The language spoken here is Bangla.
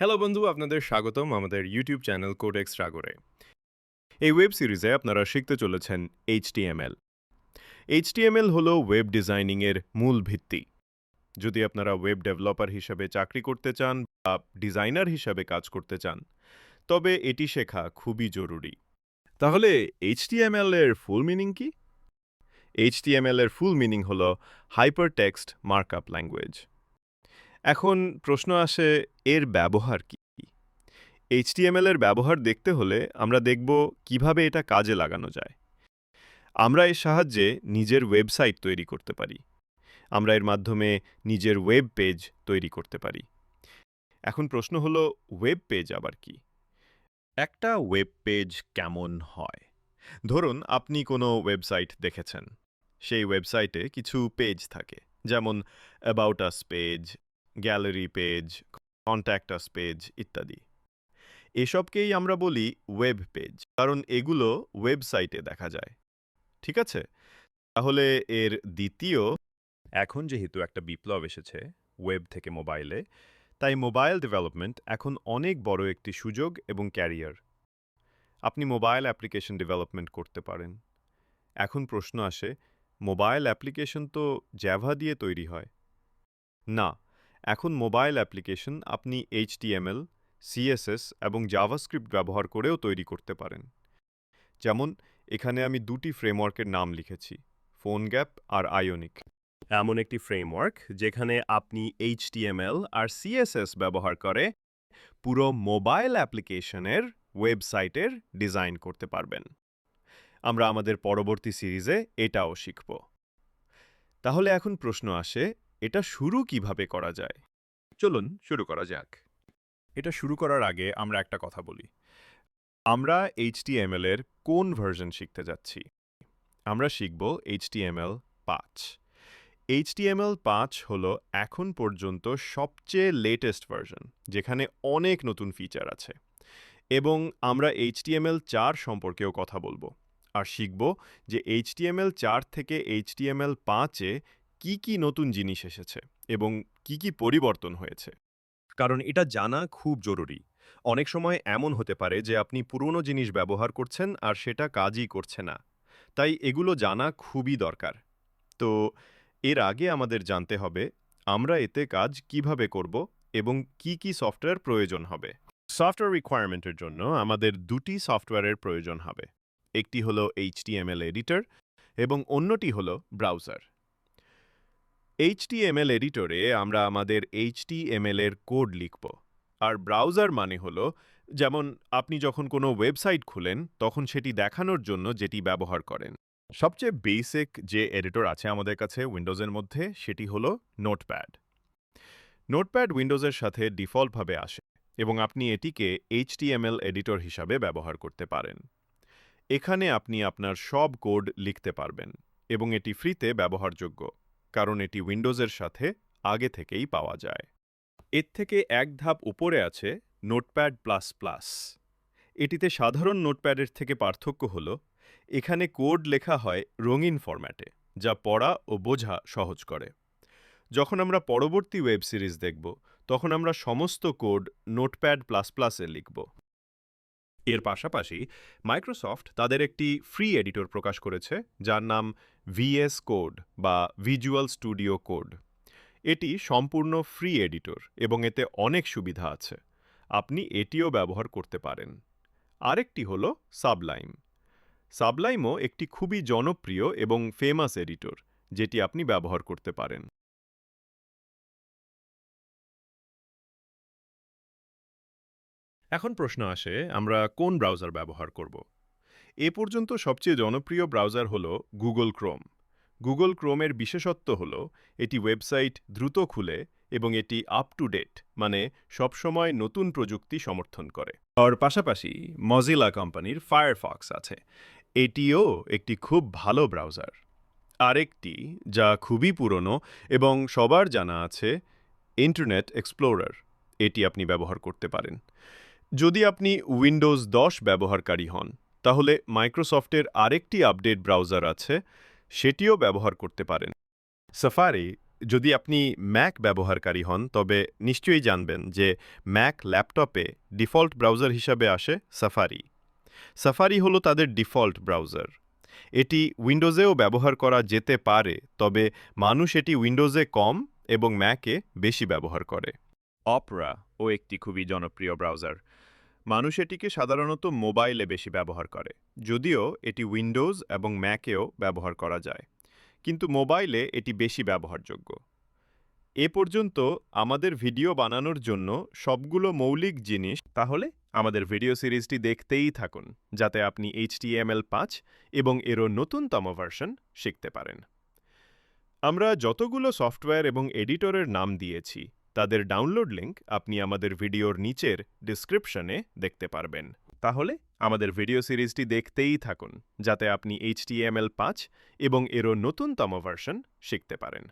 হ্যালো বন্ধু, আপনাদের স্বাগতম আমাদের ইউটিউব চ্যানেল কোডেক্স রাগরে এই ওয়েব সিরিজে আপনারা শিখতে চলেছেন এইচটিএমএল এইচটিএমএল হল ওয়েব ডিজাইনিংয়ের মূল ভিত্তি। যদি আপনারা ওয়েব ডেভেলপার হিসাবে চাকরি করতে চান বা ডিজাইনার হিসাবে কাজ করতে চান, তবে এটি শেখা খুবই জরুরি। তাহলে এইচটিএমএল এর ফুল মিনিং কি? এইচটিএমএল এর ফুল মিনিং হল হাইপার টেক্সট মার্কআপ ল্যাঙ্গুয়েজ এখন প্রশ্ন আসে, এর ব্যবহার কি? এইচটিএমএল এর ব্যবহার দেখতে হলে আমরা দেখব কীভাবে এটা কাজে লাগানো যায়। আমরা এর সাহায্যে নিজের ওয়েবসাইট তৈরি করতে পারি। আমরা এর মাধ্যমে নিজের ওয়েব পেজ তৈরি করতে পারি। এখন প্রশ্ন হলো ওয়েব পেজ আবার কি? একটা ওয়েব পেজ কেমন হয়? ধরুন, আপনি কোনো ওয়েবসাইট দেখেছেন। সেই ওয়েবসাইটে কিছু পেজ থাকে। যেমন about us page gallery page contact us page ইত্যাদি। এসবকেই আমরা বলি ওয়েব পেজ কারণ এগুলো ওয়েবসাইটে দেখা যায়। ঠিক আছে? তাহলে এর দ্বিতীয়, এখন যেহেতু একটা বিপ্লব এসেছে ওয়েব থেকে মোবাইলে তাই মোবাইল ডেভেলপমেন্ট এখন অনেক বড় একটি সুযোগ এবং ক্যারিয়ার আপনি মোবাইল অ্যাপ্লিকেশন ডেভেলপমেন্ট করতে পারেন। এখন প্রশ্ন আসে মোবাইল অ্যাপ্লিকেশন তো জ্যাভা দিয়ে তৈরি হয়। না এখন মোবাইল অ্যাপ্লিকেশন আপনি এইচটিএমএল, সিএসএস এবং জাভাস্ক্রিপ্ট ব্যবহার করেও তৈরি করতে পারেন। যেমন, এখানে আমি দুটি ফ্রেমওয়ার্কের নাম লিখেছি, ফোন গ্যাপ আর আয়োনিক। এমন একটি ফ্রেমওয়ার্ক যেখানে আপনি এইচটিএমএল আর সিএসএস ব্যবহার করে পুরো মোবাইল অ্যাপ্লিকেশনের ওয়েবসাইটের ডিজাইন করতে পারবেন। আমরা আমাদের পরবর্তী সিরিজে এটাও শিখব। তাহলে এখন প্রশ্ন আসে এটা শুরু কীভাবে করা যায়? চলুন শুরু করা যাক। এটা শুরু করার আগে আমরা একটা কথা বলি। আমরা এইচটিএমএল এর কোন ভার্সন শিখতে যাচ্ছি? আমরা শিখব এইচটিএমএল পাঁচ। এইচটিএমএল পাঁচ হল এখন পর্যন্ত সবচেয়ে লেটেস্ট ভার্সন যেখানে অনেক নতুন ফিচার আছে। এবং আমরা এইচটিএমএল চার সম্পর্কেও কথা বলব। আর শিখব যে এইচটিএমএল চার থেকে এইচটিএমএল পাঁচে কি কি নতুন জিনিস এসেছে এবং কি কি পরিবর্তন হয়েছে? কারণ এটা জানা খুব জরুরি। অনেক সময় এমন হতে পারে যে আপনি পুরনো জিনিস ব্যবহার করছেন আর সেটা কাজই করছে না। তাই এগুলো জানা খুবই দরকার। তো এর আগে আমাদের জানতে হবে, আমরা এতে কাজ কীভাবে করব এবং কি কি সফটওয়্যার প্রয়োজন হবে? সফটওয়্যার রিকোয়ারমেন্টের জন্য আমাদের দুটি সফটওয়্যারের প্রয়োজন হবে। একটি হলো এইচটিএমএল এডিটর এবং অন্যটি হলো ব্রাউজার এইচটিএমএল এডিটরে আমরা আমাদের এইচটিএমএল এর কোড লিখব। আর ব্রাউজার মানে হলো, যেমন আপনি যখন কোনো ওয়েবসাইট খুলেন, তখন সেটি দেখানোর জন্য যেটি ব্যবহার করেন। সবচেয়ে বেসিক যে এডিটর আছে আমাদের কাছে উইন্ডোজের মধ্যে, সেটি হলো নোটপ্যাড নোটপ্যাড উইন্ডোজের সাথে ডিফল্টভাবে আসে এবং আপনি এটিকে এইচটিএমএল এডিটর হিসাবে ব্যবহার করতে পারেন। এখানে আপনি আপনার সব কোড লিখতে পারবেন এবং এটি ফ্রিতে ব্যবহারযোগ্য। কারণ এটি উইন্ডোজের সাথে আগে থেকেই পাওয়া যায়। এর থেকে এক ধাপ উপরে আছে নোটপ্যাড প্লাস প্লাস। এটিতে সাধারণ নোটপ্যাডের থেকে পার্থক্য হল, এখানে কোড লেখা হয় রঙিন ফরম্যাটে, যা পড়া ও বোঝা সহজ করে। যখন আমরা পরবর্তী ওয়েব সিরিজ দেখব, তখন আমরা সমস্ত কোড নোটপ্যাড প্লাস প্লাসে লিখব। এর পাশাপাশি মাইক্রোসফট তাদের একটি ফ্রি এডিটর প্রকাশ করেছে, যার নাম ভিএস কোড বা ভিজুয়াল স্টুডিও কোড এটি সম্পূর্ণ ফ্রি এডিটর এবং এতে অনেক সুবিধা আছে। আপনি এটিও ব্যবহার করতে পারেন। আরেকটি হল সাবলাইম সাবলাইমও একটি খুবই জনপ্রিয় এবং ফেমাস এডিটর যেটি আপনি ব্যবহার করতে পারেন। এখন প্রশ্ন আসে, আমরা কোন ব্রাউজার ব্যবহার করব? এ পর্যন্ত সবচেয়ে জনপ্রিয় ব্রাউজার হল গুগল ক্রোম। গুগল ক্রোমের বিশেষত্ব হল, এটি ওয়েবসাইট দ্রুত খুলে এবং এটি আপ টু ডেট মানে সবসময় নতুন প্রযুক্তি সমর্থন করে। আর পাশাপাশি মজিলা কোম্পানির ফায়ারফক্স আছে। এটিও একটি খুব ভালো ব্রাউজার। আরেকটি যা খুবই পুরনো এবং সবার জানা আছে ইন্টারনেট এক্সপ্লোরার এটি আপনি ব্যবহার করতে পারেন। যদি আপনি উইন্ডোজ দশ ব্যবহারকারী হন, তাহলে মাইক্রোসফটের আরেকটি আপডেট ব্রাউজার আছে, সেটিও ব্যবহার করতে পারেন। সাফারি যদি আপনি ম্যাক ব্যবহারকারী হন, তবে নিশ্চয়ই জানবেন যে ম্যাক ল্যাপটপে ডিফল্ট ব্রাউজার হিসাবে আসে সাফারি সাফারি হলো তাদের ডিফল্ট ব্রাউজার। এটি উইন্ডোজেও ব্যবহার করা যেতে পারে, তবে মানুষ এটি উইন্ডোজে কম এবং ম্যাকে বেশি ব্যবহার করে। অপরা ও একটি খুবই জনপ্রিয় ব্রাউজার মানুষ এটিকে সাধারণত মোবাইলে বেশি ব্যবহার করে, যদিও এটি উইন্ডোজ এবং ম্যাকেও ব্যবহার করা যায়। কিন্তু মোবাইলে এটি বেশি ব্যবহারযোগ্য। এ পর্যন্ত আমাদের ভিডিও বানানোর জন্য সবগুলো মৌলিক জিনিস তাহলে আমাদের ভিডিও সিরিজটি দেখতেই থাকুন, যাতে আপনি এইচটিএমএল পাঁচ এবং এরও নতুনতম ভার্সন শিখতে পারেন। আমরা যতগুলো সফটওয়্যার এবং এডিটরের নাম দিয়েছি তাদের ডাউনলোড লিঙ্ক আপনি আমাদের ভিডিওর নিচের ডিসক্রিপশনে দেখতে পারবেন। তাহলে আমাদের ভিডিও সিরিজটি দেখতেই থাকুন, যাতে আপনি এইচটিএমএল পাঁচ এবং এরও নতুনতম ভার্সন শিখতে পারেন।